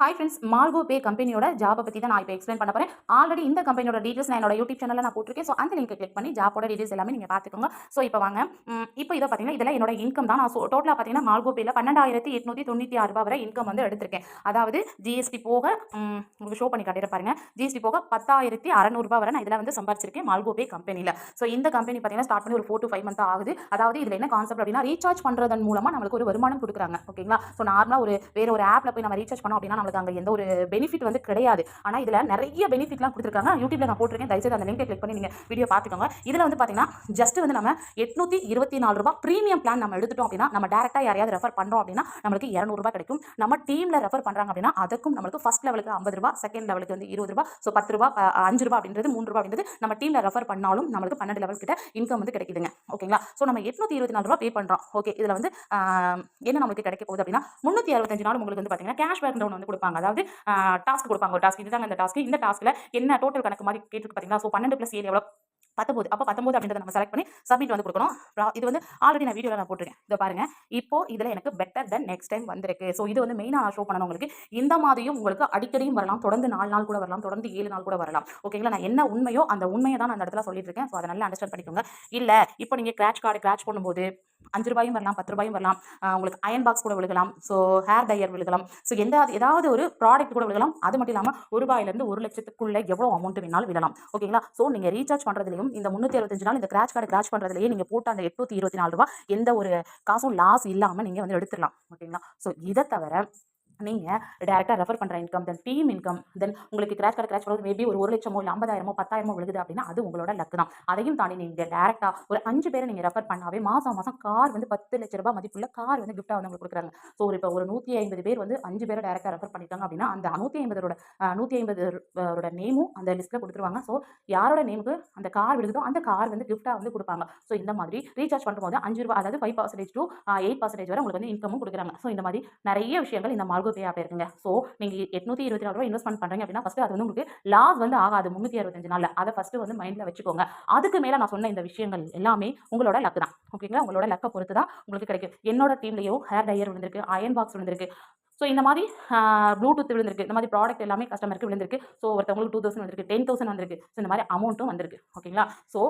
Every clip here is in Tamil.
ஹாய் ஃப்ரெண்ட்ஸ் மால்கோ பே கம்பெனியோட ஜாபை பற்றி தான் நான் இப்போ எக்ஸ்பிளைன் பண்ண போகிறேன் ஆல்ரெடி இந்த கம்பெனியோட டீட்டெயில்ஸ் நான் என்னோட யூடியூப் சேனலில் நான் போட்டிருக்கேன். ஸோ அந்த லிங்க் கிளிக் பண்ணி ஜாபோட டீட்டெயில்ஸ் எல்லாமே நீங்கள் பார்த்துக்கோங்க ஸோ இப்போ வாங்க. இப்போ இதை பார்த்தீங்கன்னா இதில் என்னோட இன்கம் தான். நான் டோட்டலாக பார்த்தீங்கன்னா மால்கோ பேல பன்னெண்டாயிரத்தி எட்நூற்றி தொண்ணூற்றி ஆறு ரூபாய் வரை இன்கம் வந்து எடுத்திருக்கேன். அதாவது ஜிஎஸ்டி போக உங்களுக்கு ஷோ பண்ணி காட்டிட்டு பாருங்க. ஜிஎஸ்டி போக பத்தாயிரத்தி அறநூறுபா வரை நான் இதில் வந்து சம்பாரிச்சிருக்கேன் மால்கோ பே கம்பெனியில் ஸோ இந்த கம்பெனி பார்த்தீங்கன்னா ஸ்டார்ட் பண்ணி ஒரு ஃபோர் டு ஃபைவ் மந்த் ஆகுது. அதாவது இதில் என்ன கான்செப்ட் அப்படின்னா ரீசார்ஜ் பண்ணுறதன் மூலமாக நம்மளுக்கு ஒரு வருமானம் கொடுக்குறாங்க. ஓகேங்களா ஸோ நார்மலாக ஒரு வேறு ஒரு ஆப்பில் போய் நம்ம ரீசார்ஜ் பண்ணோம் அப்படின்னா நம்மளுக்கு அங்கே எந்த ஒரு பெனிஃபிட் வந்து கிடையாது. ஆனால் இதில் நிறைய பெனிஃபிட்லாம் கொடுத்துருக்காங்க. யூடியூப்ல நான் போட்டிருக்கேன். தயவுசெய்து அந்த லிங்கை கிளிக் பண்ணி நீங்கள் வீடியோ பார்த்துக்கோங்க. இதில் வந்து பார்த்தீங்கன்னா ஜஸ்ட் வந்து நம்ம எட்நூற்றி இருபத்தி நாலு ரூபா ப்ரீமியம் பிளான் நம்ம எடுத்துட்டோம் அப்படின்னா நம்ம டேரெக்டாக யாரையாவது ரெஃபர் பண்ணுறோம் அப்படின்னா நம்மளுக்கு இரநூறுபா கிடைக்கும். நம்ம டீமில் ரெஃபர் பண்ணுறாங்க அப்படின்னா அதுக்கும் நம்மளுக்கு ஃபஸ்ட் லெவலுக்கு ஐம்பது ரூபா செகண்ட் லெவலுக்கு வந்து இருபது ரூபா ஸோ பத்து ரூபா அஞ்சு ரூபா அப்படின்றது மூணு ரூபா அப்படின்றது நம்ம டீமில் ரெஃபர் பண்ணாலும் நம்மளுக்கு பன்னெண்டு லெவல் கிட்ட இன்கம் வந்து கிடைக்குதுங்க. ஓகேங்களா? ஸோ நம்ம எட்நூற்றி இருபத்தி நாலு ரூபா பே பண்ணுறோம் ஓகே இதில் வந்து என்ன நம்மளுக்கு கிடைக்க போகுது அப்படின்னா முந்நூற்றி அறுபத்தஞ்சு நாள் உங்களுக்கு வந்து பார்த்தீங்கன்னா கேஷ் பேக் டவுன் வந்து கொடுப்பாங்க. அதாவது டாஸ்க் கொடுப்பாங்க. ஒரு டாஸ்க் இதுதாங்க இந்த டாஸ்க் இந்த டாஸ்க்கில் என்ன டோட்டல் கணக்கு மாதிரி கேட்டுருக்கு பார்த்தீங்களா ஸோ பன்னெண்டு ப்ளஸ் ஏழு எவ்வளோ பத்தொம்போது அப்போ பத்தொம்போது அப்படின்றத நம்ம செலக்ட் பண்ணி சப்மிட் வந்து கொடுக்கணும். இது வந்து ஆல்ரெடி நான் வீடியோவில் நான் போட்டிருக்கேன். இதை பாருங்க. இப்போ இதில் எனக்கு பெட்டர் தென் நெக்ஸ்ட் டைம் வந்திருக்கு. ஸோ இது வந்து மெயினாக ஷோ பண்ணணும் உங்களுக்கு இந்த மாதிரியும் உங்களுக்கு அடிக்கடியும் வரலாம். தொடர்ந்து நாலு நாள் கூட வரலாம். தொடர்ந்து ஏழு நாள் கூட வரலாம். ஓகேங்களா நான் என்ன உண்மையோ அந்த உண்மையை தான் நான் அந்த இடத்துல சொல்லிட்டு இருக்கேன் ஸோ அதை நல்லா அண்டர்ஸ்டாண்ட் பண்ணிக்கோங்க. இல்லை இப்போ நீங்கள் கிராச் கார்டு கிராச் பண்ணும்போது அஞ்சு ரூபாயும் வரலாம் பத்து ரூபாயும் வரலாம். உங்களுக்கு அயன் பாக்ஸ் கூட விழுகலாம். ஸோ ஹேர் டையர் விழுகலாம். ஸோ எந்த ஏதாவது ஒரு ப்ராடக்ட் கூட விழுகலாம். அது மட்டும் இல்லாமல் ஒரு ரூபாயிலேருந்து ஒரு லட்சத்துக்குள்ளே எவ்வளோ அமௌண்ட் வேணாலும் விழலாம் ஓகேங்களா ஸோ நீங்கள் ரீசார்ஜ் பண்ணுறதுலையும் இந்த முந்நூற்றி அறுபத்தஞ்சு நாள் இந்த கிராச் கார்டு கிராச் பண்ணுறதுலேயே நீங்கள் போட்ட அந்த எட்நூற்றி இருபத்தி நாலு ரூபா எந்த ஒரு காசும் லாஸ் இல்லாமல் நீங்கள் வந்து எடுத்துடலாம். ஓகேங்களா ஸோ இதை தவிர நீங்கள் டேரெக்டாக ரெஃபர் பண்ணுற income then team income then உங்களுக்கு கிராஷ் கார்டு கிராஷ் பண்ணுறது மேபி ஒரு ஒரு லட்சமோ இல்லை ஐம்பதாயிரமோ பத்தாயிரமோ விழுகுது அப்படின்னா அது உங்களோட லக்கு தான். அதையும் தாண்டி நீங்கள் டேரெக்டாக ஒரு அஞ்சு பேரை நீங்கள் ரெஃபர் பண்ணாவே மாதம் மாதம் கார் வந்து பத்து லட்ச ரூபாய் மதிப்புள்ள கார் வந்து கிஃப்ட்டாக வந்து உங்களுக்கு கொடுக்குறாங்க. ஸோ ஒரு இப்போ ஒரு நூற்றி ஐம்பது பேர் வந்து அஞ்சு பேரை டேரெக்டாக ரெஃபர் பண்ணிட்டாங்க அப்படின்னா அந்த நூற்றி ஐம்பதோட நூற்றி ஐம்பதோட நேமும் அந்த லிஸ்ட்டில் கொடுத்துருவாங்க. ஸோ யாரோட நேமுக்கு அந்த கார் விழுகுதோ அந்த கார் வந்து கிஃப்ட்டாக வந்து கொடுப்பாங்க. ஸோ இந்த மாதிரி ரீசார்ஜ் பண்ணும்போது அஞ்சு ரூபா அதாவது five percentage to eight percentage வரை உங்களுக்கு வந்து இன்கமும் கொடுக்குறாங்க. ஸோ இந்த மாதிரி நிறைய விஷயங்கள் இந்த மார்க்கு பே ஆப் இருக்குங்க ஸோ நீங்கள் எட்நூற்றி இருபத்தி நாலு ரூபா இன்வெஸ்ட்மெண்ட் பண்ணுறீங்க அப்படின்னா ஃபஸ்ட்டு அது வந்து உங்களுக்கு லாஸ் வந்து ஆகாது. முந்நூற்றி அறுபத்தஞ்சு நாளில். அதை ஃபஸ்ட்டு வந்து மைண்டில் வச்சுக்கோங்க. அதுக்கு மேலே நான் சொன்ன இந்த விஷயங்கள் எல்லாமே உங்களோட லக்கு தான். ஓகேங்களா உங்களோட லக்கை பொறுத்து தான் உங்களுக்கு கிடைக்கும். என்னோட டீம்லேயோ ஹேர் டையர் விழுந்திருக்கு அயன் பாக்ஸ் விழுந்திருக்கு. ஸோ இந்த மாதிரி ப்ளூடூத் விழுந்திருக்கு. இந்த மாதிரி ப்ராடக்ட் எல்லாமே கஸ்டமருக்கு விழுந்திருக்கு. ஸோ ஒருத்தவங்களுக்கு டூ தௌசண்ட் வந்திருக்கு டென் தௌசண்ட் வந்திருக்கு. ஸோ இந்த மாதிரி அமௌண்ட்டும் வந்திருக்கு. ஓகேங்களா ஸோ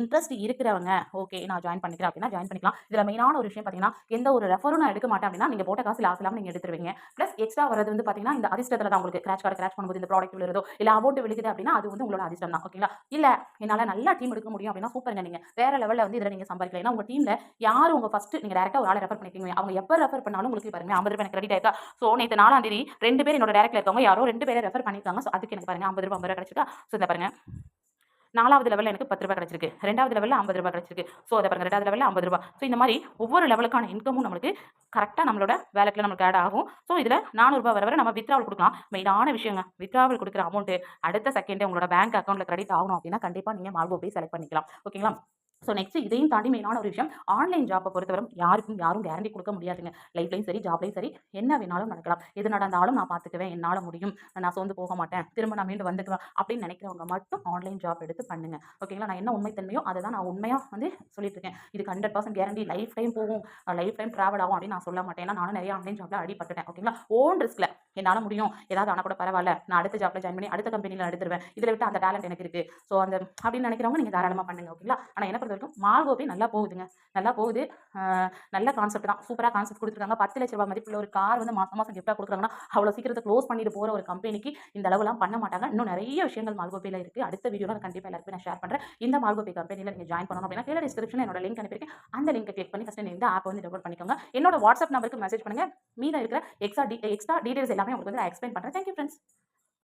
இன்ட்ரெஸ்ட் இருக்கிறவங்க ஓகே நான் ஜாயின் பண்ணிக்கிறேன் அப்படின்னா ஜாயின் பண்ணிக்கலாம். இதில் மெயினான ஒரு விஷயம் பார்த்தீங்கன்னா எந்த ஒரு ரெஃபரும் நான் எடுக்க மாட்டேன் அப்படின்னா நீங்கள் போட்ட காசு லாஸ் இல்லாமல் நீங்கள் எடுத்துருவீங்க. ப்ளஸ் எக்ஸ்ட்ரா வரது வந்து பார்த்தீங்கன்னா இந்த அதிர்ஷ்டத்தில் தான் உங்களுக்கு கிராச் கார்டு கிராச் பண்ணும்போது இந்த ப்ராடக்ட் விழுறதோ இல்லை அமௌண்ட் விழுகுது அப்படின்னா அது வந்து உங்களோட அதிர்ஷ்டம் தான் ஓகேங்களா இல்லை என்னால் நல்லா டீம் எடுக்க முடியும் அப்படின்னா சூப்பருங்க நீங்கள் வேறு லெவலில் வந்து இதில் நீங்கள் சம்பாதிக்கலாம். ஏன்னா உங்கள் டீமில் யார் உங்கள் ஃபஸ்ட்டு நீங்கள் டேரெக்டாக ஒரு ஆளை ரெஃபர் பண்ணிக்கிறீங்க அவங்க எப்போ ரெஃபர் பண்ணாலும் உங்களுக்கு பாருங்க ஐம்பது ரூபாய் எனக்கு கிரெடிட் ஆயிருக்கா? ஸோ நேற்று நாலாம் தேதி ரெண்டு பேர் என்னோட டேரக்டில் இருக்கவங்க யாரோ ரெண்டு பேரை ரெஃபர் பண்ணியிருக்காங்க ஸோ அதுக்கு எனக்கு பாருங்க ஐம்பது ரூபாய் ஐம்பது ரூபாய் கிடைச்சிருக்கா? ஸோ இந்த பாருங்க. நாலாவது லெவலில் எனக்கு பத்து ரூபாய் கிடச்சிருக்கு. ரெண்டாவது லெவலில் ஐம்பது ரூபாய் கிடச்சிருக்கு. ஸோ அதை பாருங்கள் ரெண்டாவது லெவலில் ஐம்பது ரூபாய். ஸோ இந்த மாதிரி ஒவ்வொரு லெவலுக்கான இன்கமும் நம்மளுக்கு கரெக்டாக நம்மளோட வேலெட்டில் நமக்கு ஆட் ஆகும். ஸோ இதில் நானூறுபா வர வர நம்ம வித்ராவல் கொடுக்கலாம். மெயினான விஷயங்க வித்ராவல் கொடுக்குற அமௌண்ட்டு அடுத்த செகண்டே உங்களோட பேங்க் அக்கௌண்ட்டில் கிரெடிட் ஆகணும் அப்படின்னா கண்டிப்பாக நீங்கள் மால்போ போய் செலக்ட் பண்ணிக்கலாம். ஓகேங்களா ஸோ நெக்ஸ்ட் இதையும் தாண்டி மெயினான ஒரு விஷயம் ஆன்லைன் ஜாப்பை பொறுத்தவரை யாருக்கும் யாரும் கேரண்டி கொடுக்க முடியாதுங்க. லைஃப்லையும் சரி ஜாப்லையும் சரி என்ன வேணாலும் நடக்கலாம். எது நடந்தாலும் நான் பார்த்துக்குவேன் என்னால் முடியும் நான் சோர்ந்து போக மாட்டேன் திரும்ப நான் மீண்டும் வந்துக்குவேன் அப்படின்னு நினைக்கிறவங்க மட்டும் ஆன்லைன் ஜாப் எடுத்து பண்ணுங்க. ஓகேங்களா நான் என்ன உண்மைத்தன்மையோ அதை தான் நான் உண்மையாக வந்து சொல்லிட்டு இருக்கேன். இதுக்கு hundred percent guarantee life time போகும் லைஃப் டைம் ட்ராவல் ஆகும் அப்படின்னு நான் சொல்ல மாட்டேன். ஏன்னா நானும் நிறைய ஆன்லைன் ஜாப்ல அடிபட்டுட்டேன். ஓகேங்களா ஓன் ரிஸ்க்ல என்னால் முடியும். ஏதாவது ஆனால் கூட பரவாயில்ல நான் அடுத்த ஜாப்ல ஜாயின் பண்ணி அடுத்த கம்பெனியில் எடுத்துருவேன். இதில் விட்டு அந்த டேலண்ட் எனக்கு இருக்கு. ஸோ அந்த அப்படின்னு நினைக்கிறவங்க நீங்கள் தாராளமாக பண்ணுங்க. ஓகேங்களா ஆனால் என்ன பொறுத்த வரைக்கும் மால்கோபி நல்லா போகுதுங்க. நல்லா போகுது. நல்ல கான்செப்ட் தான். சூப்பராக கான்செப்ட் கொடுத்துருக்காங்க. பத்து லட்ச ரூபாய் மதிப்புள்ள ஒரு கார் வந்து மாசம் மாசம் கிஃப்டாக கொடுக்குறாங்கன்னா அவ்வளோ சீக்கிரத்தை க்ளோஸ் பண்ணிட்டு போகிற ஒரு கம்பெனிக்கு இந்த அளவுலாம் பண்ண மாட்டாங்க. இன்னும் நிறைய விஷயங்கள் மால்கோபியில் இருக்குது அடுத்த வீடியோவில் கண்டிப்பாக எல்லாருக்கும் நான் ஷேர் பண்ணுறேன் இந்த மால்கோபி கம்பெனியில் நீங்கள் ஜாயின் பண்ணணும் அப்படின்னா கீழே டிஸ்கிரிப்ஷன் என்னோட லிங்க் அனுப்பியிருக்கேன். அந்த லிங்க் கிளிக் பண்ணி ஃபஸ்ட்டு இந்த ஆப் வந்து டவுன்லோட் பண்ணிக்கோங்க. என்னோட வாட்ஸ்அப் நம்பருக்கு மெசேஜ் பண்ணுங்கள் மீத இருக்கிற எக்ஸ்ட்ரா டீ எக்ஸ்ட்ரா டீடைல்ஸ் எல்லாமே உங்களுக்கு வந்து நான் எக்ஸ்பிளைன் பண்ணுறேன் தேங்க்யூ ஃப்ரெண்ட்ஸ்